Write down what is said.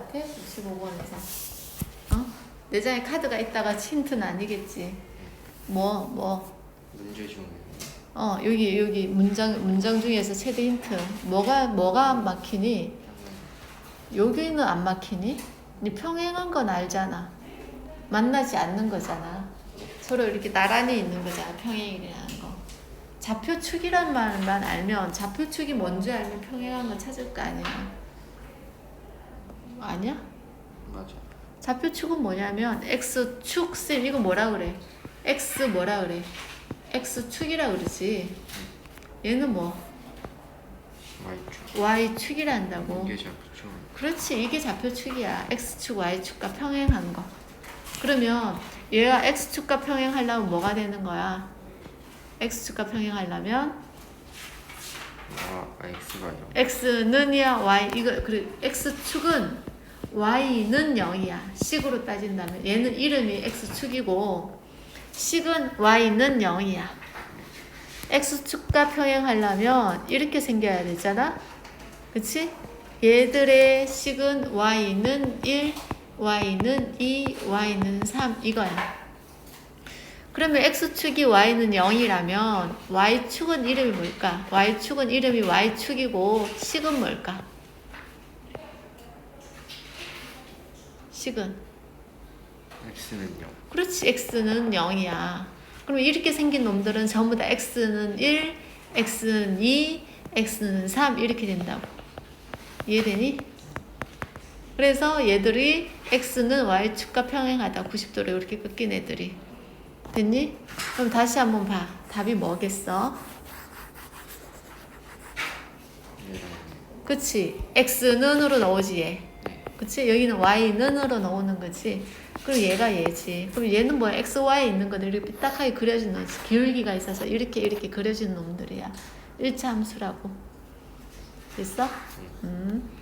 같아? 65번에서. 어? 내장에 카드가 있다가 힌트는 아니겠지. 뭐, 뭐. 문제 중에 어, 여기, 여기 문장, 문장 중에서 최대 힌트. 뭐가, 뭐가 안 막히니? 여기는 안 막히니? 니 평행한 건 알잖아. 만나지 않는 거잖아. 서로 이렇게 나란히 있는 거잖아. 평행이라는 거. 좌표축이란 말만 알면 좌표축이 뭔지 알면 평행한 거 찾을 거 아니야. 아니야? 맞아. 좌표축은 뭐냐면 x축 쌤 이거 뭐라 그래? x 뭐라 그래? x축이라 그러지. 얘는 뭐 Y축. y축이라 한다고. 이게 잡죠. 그렇지 이게 좌표축이야 x축 y축과 평행한 거 그러면 얘가 x축과 평행하려면 뭐가 되는 거야 x축과 평행하려면 아, X가요. x는이야 y 이거 그래 x축은 y는 0이야 식으로 따진다면 얘는 이름이 x축이고 식은 y는 0이야 x축과 평행하려면 이렇게 생겨야 되잖아 그치? 얘들의 식은 y는 1, y는 2, y는 3 이거야. 그러면 x축이 y는 0이라면 y축은 이름이 뭘까? y축은 이름이 y축이고 식은 뭘까? 식은 X는요. 그렇지 x는 0이야. 그럼 이렇게 생긴 놈들은 전부 다 x는 1, x는 2, x는 3 이렇게 된다고. 이해되니? 그래서 얘들이 x는 y축과 평행하다 90도로 이렇게 꺾인 애들이 됐니? 그럼 다시 한번 봐. 답이 뭐겠어? 얘랑 그치? x는으로 나오지 얘. 네. 그치? 여기는 y는으로 나오는 거지. 그리고 얘가 얘지. 그럼 얘는 뭐야? x, y 있는 거들 이렇게 삐딱하게 그려진 놈이지. 기울기가 있어서 이렇게 이렇게 그려진 놈들이야. 일차 함수라고. 됐어? 음.